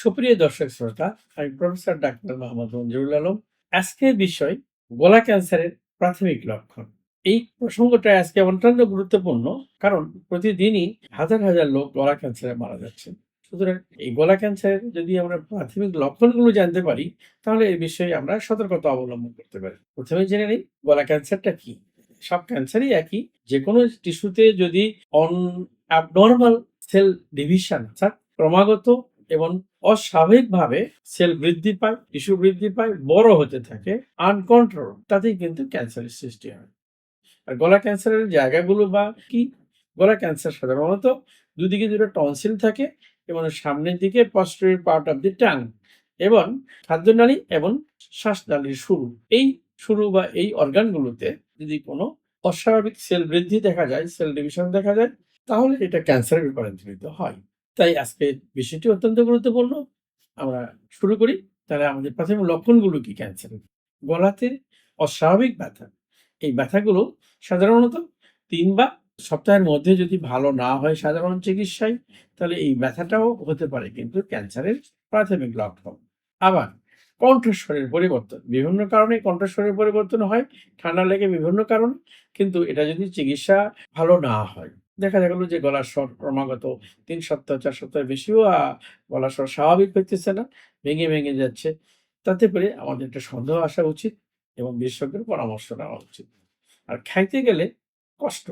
সুপ্রিয় দর্শক শ্রোতা, আমি প্রফেসর ডাক্তার মোহাম্মদ মঞ্জুরুল আলম। আজকের বিষয়, গলা ক্যান্সারের প্রাথমিক লক্ষণ। এই প্রসঙ্গটা আজকে অত্যন্ত গুরুত্বপূর্ণ, কারণ প্রতিদিনই হাজার হাজার লোক গলা ক্যান্সারে মারা যাচ্ছে সুতরাং এই গলা ক্যান্সারের যদি আমরা প্রাথমিক লক্ষণগুলো জানতে পারি, তাহলে এই বিষয়ে আমরা সতর্কতা অবলম্বন করতে পারি। প্রথমে জেনে নিই, গলা ক্যান্সারটা কি? সব ক্যান্সারই একই যে কোনো টিস্যুতে যদি অন অ্যাবনর্মাল সেল ডিভিশন অর্থাৎ ক্রমাগত এবং অস্বাভাবিকভাবে সেল বৃদ্ধি পায়, টিস্যু বৃদ্ধি পায়, বড় হতে থাকে আনকন্ট্রোল তাতেই কিন্তু ক্যান্সারের সৃষ্টি হয়। আর গলা ক্যান্সারের জায়গাগুলো বা কি? গলা ক্যান্সার সাধারণত দুদিকে দুটো টনসিল থাকে এবং সামনের দিকে posterior part of the tongue এবং খাদ্যনালী এবং শ্বাসনালীর শুরু। এই শুরু বা এই অর্গানগুলোতে যদি কোনো অস্বাভাবিক সেল বৃদ্ধি দেখা যায়, সেল ডিভিশন দেখা যায়, তাহলে এটা ক্যান্সারে রূপান্তরিত হয়। তাই আজকে বিষয়টি অত্যন্ত গুরুত্বপূর্ণ। আমরা শুরু করি, তাহলে আমাদের প্রাথমিক লক্ষণগুলো কি ক্যান্সারের গলাতে অস্বাভাবিক ব্যথা। এই ব্যথাগুলো সাধারণত তিন বা সপ্তাহের মধ্যে যদি ভালো না হয় সাধারণ চিকিৎসায়, তাহলে এই ব্যথাটাও হতে পারে কিন্তু ক্যান্সারের প্রাথমিক লক্ষণ। আবার কণ্ঠস্বরের পরিবর্তন। বিভিন্ন কারণে কণ্ঠস্বরের পরিবর্তন হয়, ঠান্ডা লেগে বিভিন্ন কারণ। কিন্তু এটা যদি চিকিৎসা ভালো না হয় দেখা গেল যে গলার স্বর ক্রমাগত তিন সপ্তাহ, চার সপ্তাহের বেশিও গলার স্বর স্বাভাবিক হইতেছে না, ভেঙে ভেঙে যাচ্ছে। তাতে করে আমাদের একটা সন্দেহ আসা উচিত এবং বিশেষজ্ঞের পরামর্শ নেওয়া উচিত। আর খাইতে গেলে কষ্ট,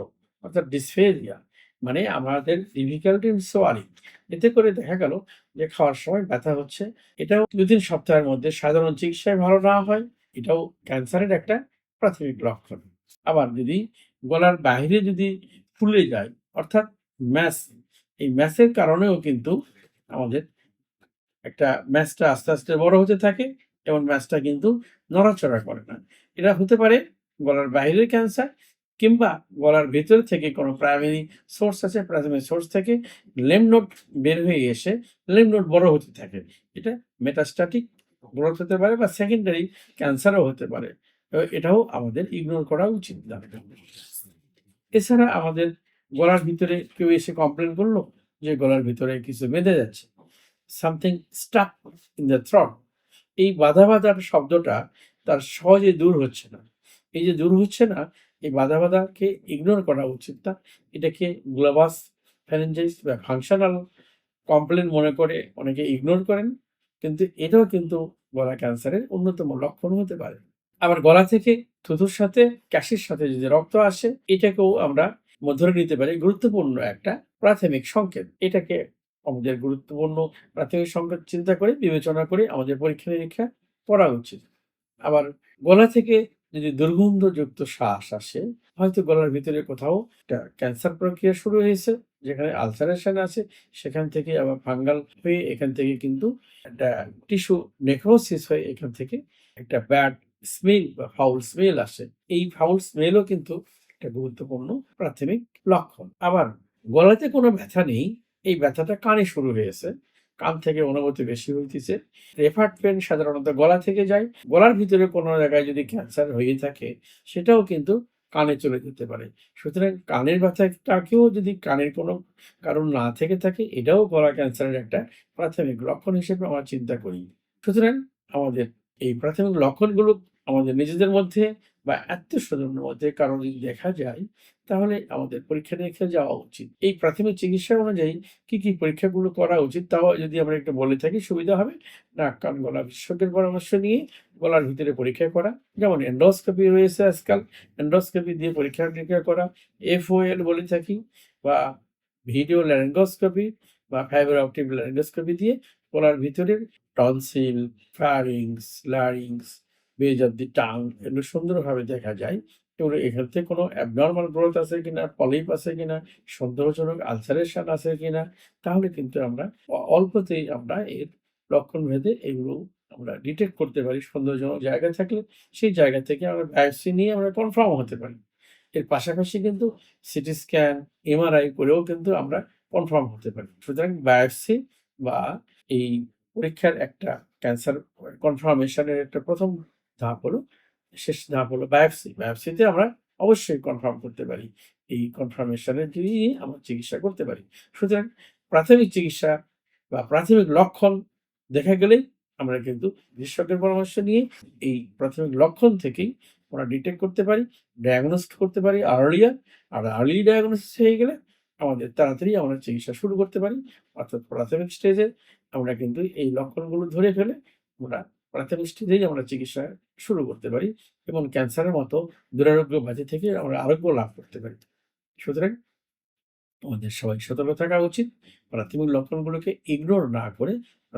অর্থাৎ ডিসফেরিয়া মানে আমাদের ডিফিকাল্টি সোয়ারিং এতে করে দেখা গেল যে খাওয়ার সময় ব্যথা হচ্ছে। এটাও দু তিন সপ্তাহের মধ্যে সাধারণ চিকিৎসায় ভালো না হয়, এটাও ক্যান্সারের একটা প্রাথমিক লক্ষণ। আবার যদি গলার বাইরে যদি ফুলে যায়, অর্থাৎ ম্যাস, এই ম্যাসের কারণেও কিন্তু আমাদের একটা ম্যাসটা আস্তে আস্তে বড় হতে থাকে এবং ম্যাসটা কিন্তু নড়াচড়া করে না। এটা হতে পারে গলার বাইরের ক্যান্সার কিংবা গলার ভেতর থেকে কোনো প্রাইমারি সোর্স আছে প্রাইমারি সোর্স থেকে লেম নোট বের হয়ে এসে লেম নোট বড় হতে থাকে। এটা মেটাস্ট্যাটিক গ্রোথ হতে পারে বা সেকেন্ডারি ক্যান্সারও হতে পারে। এটাও আমাদের ইগনোর করা উচিত। না এছাড়া আমাদের গলার ভিতরে কেউ এসে কমপ্লেন করল যে গলার ভিতরে কিছু বেঁধে যাচ্ছে। Something stuck in the throat এই বাধা বাধার শব্দটা তার সহজে দূর হচ্ছে না। এই যে দূর হচ্ছে না, এই বাধা বাধাকে ইগনোর করা উচিত না। এটাকে গ্লোবাস ফ্যারেঞ্জাইস বা ফাংশনাল কমপ্লেন মনে করে অনেকে ইগনোর করেন। কিন্তু এটাও কিন্তু গলা ক্যান্সারের অন্যতম লক্ষণ হতে পারে। আবার গলা থেকে থুতুর সাথে, ক্যাশের সাথে যদি রক্ত আসে, এটাকেও আমরা ধরে নিতে পারি। গুরুত্বপূর্ণ একটা প্রাথমিক সংকেত। এটাকে আমাদের গুরুত্বপূর্ণ প্রাথমিক সংকেত চিন্তা করে, বিবেচনা করে আমাদের পরীক্ষা নিরীক্ষা করা উচিত। আবার গলা থেকে যদি দুর্গন্ধযুক্ত শ্বাস আসে, হয়তো গলার ভিতরে কোথাও একটা ক্যান্সার প্রক্রিয়া শুরু হয়েছে, যেখানে আলসারেশন আছে, সেখান থেকে আবার ফাঙ্গাল হয়ে এখান থেকে কিন্তু একটা টিস্যু নেক্রোসিস হয়ে এখান থেকে একটা ব্যাড স্মেল বা ফাউল স্মেল আসে। এই ফাউল স্মেলও কিন্তু একটা গুরুত্বপূর্ণ প্রাথমিক লক্ষণ। আবার গলাতে কোনো ব্যথা নেই, এই ব্যথাটা কানে শুরু হয়েছে। কান থেকে অনুভূতি বেশি হইতেছে। রেফার্ড পেন সাধারণত গলা থেকে যায়। গলার ভিতরে কোনো জায়গায় যদি ক্যান্সার হয়ে থাকে, সেটাও কিন্তু কানে চলে যেতে পারে। সুতরাং কানের ব্যথাটাকেও যদি কানের কোনো কারণ না থেকে থাকে, এটাও গলা ক্যান্সারের একটা প্রাথমিক লক্ষণ হিসেবে আমরা চিন্তা করি। সুতরাং আমাদের এই প্রাথমিক লক্ষণগুলো আমাদের নিজেদের মধ্যে বা আত্মীয় স্বজনের মধ্যে কারণ দেখা যায়, তাহলে আমাদের পরীক্ষা নিরীক্ষা যাওয়া উচিত। এই প্রাথমিক চিকিৎসা অনুযায়ী কি কি পরীক্ষাগুলো করা উচিত তাও যদি আমরা একটু বলে থাকি, সুবিধা হবে। নাক, কান, গলা বিশেষজ্ঞের পরামর্শ নিয়ে গলার ভিতরে পরীক্ষা করা। যেমন এন্ডোস্কোপি রয়েছে আজকাল। এন্ডোস্কোপি দিয়ে পরীক্ষা নিরীক্ষা করা। এফওএল বলে থাকি বা ভিডিও ল্যারিঙ্গোস্কোপি বা ফাইবার অপটিক ল্যারিঙ্গোস্কোপি দিয়ে গলার ভিতরের tonsil pharynx larynx base of the tongue এগুলো সুন্দরভাবে দেখা যায়। এবং এখান থেকে কোনো অ্যাবনর্মাল গ্রোথ আছে কিনা পলিপ আছে কিনা, সন্দেহজনক আলসারেশন আছে কিনা, তাহলে কিন্তু আমরা অল্পতেই আমরা এর লক্ষণ ভেদে এগুলো আমরা ডিটেক্ট করতে পারি। সন্দেহজনক জায়গা থাকলে সেই জায়গা থেকে আমরা বায়োপসি নিয়ে আমরা কনফার্ম হতে পারি। এর পাশাপাশি কিন্তু সিটি স্ক্যান এমআরআই করেও কিন্তু আমরা কনফার্ম হতে পারি। সুতরাং বায়োপসি বা এই পরীক্ষার একটা ক্যান্সার কনফার্মেশনের একটা প্রথম ধাপ হলো, শেষ ধাপ হলো বায়োপসি বায়োপসিতে আমরা অবশ্যই কনফার্ম করতে পারি। এই কনফার্মেশনের দিয়ে আমরা চিকিৎসা করতে পারি। সুতরাং প্রাথমিক চিকিৎসা বা প্রাথমিক লক্ষণ দেখা গেলেই আমরা কিন্তু বিশেষজ্ঞের পরামর্শ নিয়ে এই প্রাথমিক লক্ষণ থেকেই আমরা ডিটেক্ট করতে পারি ডায়াগনোস করতে পারি আর্লিয়ার আর আর্লি ডায়াগনোসিস হয়ে গেলে আমাদের তাড়াতাড়ি আমরা চিকিৎসা শুরু করতে পারি, অর্থাৎ প্রাথমিক স্টেজে আমরা কিন্তু এই লক্ষণগুলো ধরে ফেলে আমরা প্রাথমিক স্টেজেই আমরা চিকিৎসা শুরু করতে পারি এবং ক্যান্সারের মতো দুরারোগ্য ব্যাধি থেকে আমরা আরোগ্য লাভ করতে পারি। সুতরাং আমাদের সবাই সতর্ক থাকা উচিত, প্রাথমিক লক্ষণগুলোকে ইগনোর না করে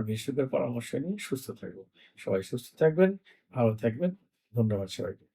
বিশেষজ্ঞের পরামর্শ নিয়ে সুস্থ থাকব। সবাই সুস্থ থাকবেন, ভালো থাকবেন, ধন্যবাদ সবাইকে।